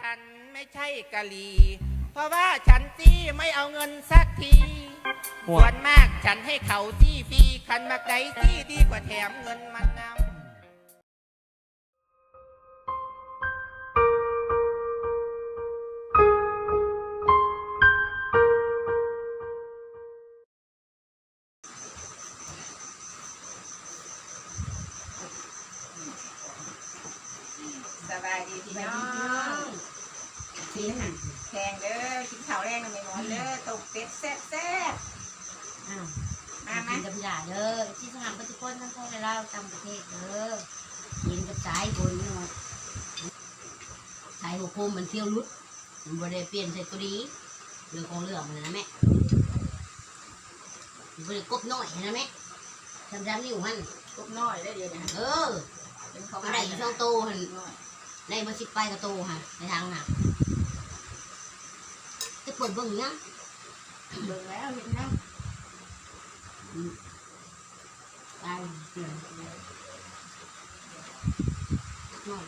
ฉันไม่ใช่กะลี เพราะว่าฉันจี้ไม่เอาเงินสักทีหัวส่วนมากฉันให้เขาจี้ฟรีคันมักไดจี้ดีกว่าแถมเงินมันนำ สบายดีพี่น้องกินแพงเด้อกินข้าวแรงนะไม่หมอนเด้อตกเป็ดแซ่บแซ่บอ้าวมาไหมกินกับยาเด้อที่สถานปฏิกรทั้งไทยและลาวต่างประเทศเด้อกินกับสายบนเนาะสายหัวโคมมันเที่ยวรุดมันบ่ได้เปลี่ยนใส่ตัวดีเรื่องของเรื่องมันนะแม่มันบ่ได้กบน้อยนะแม่ทำจำนิ้วมันกบน้อยได้เดียวนะเออ เป็นเขามาได้อยู่ช่องโตหัน ได้มาสิบไปกับโตค่ะในทางหักจะเปิดเบิ่งนะเบิ่งแล้วเห็นแล้วไปเปลี่ยนน้อย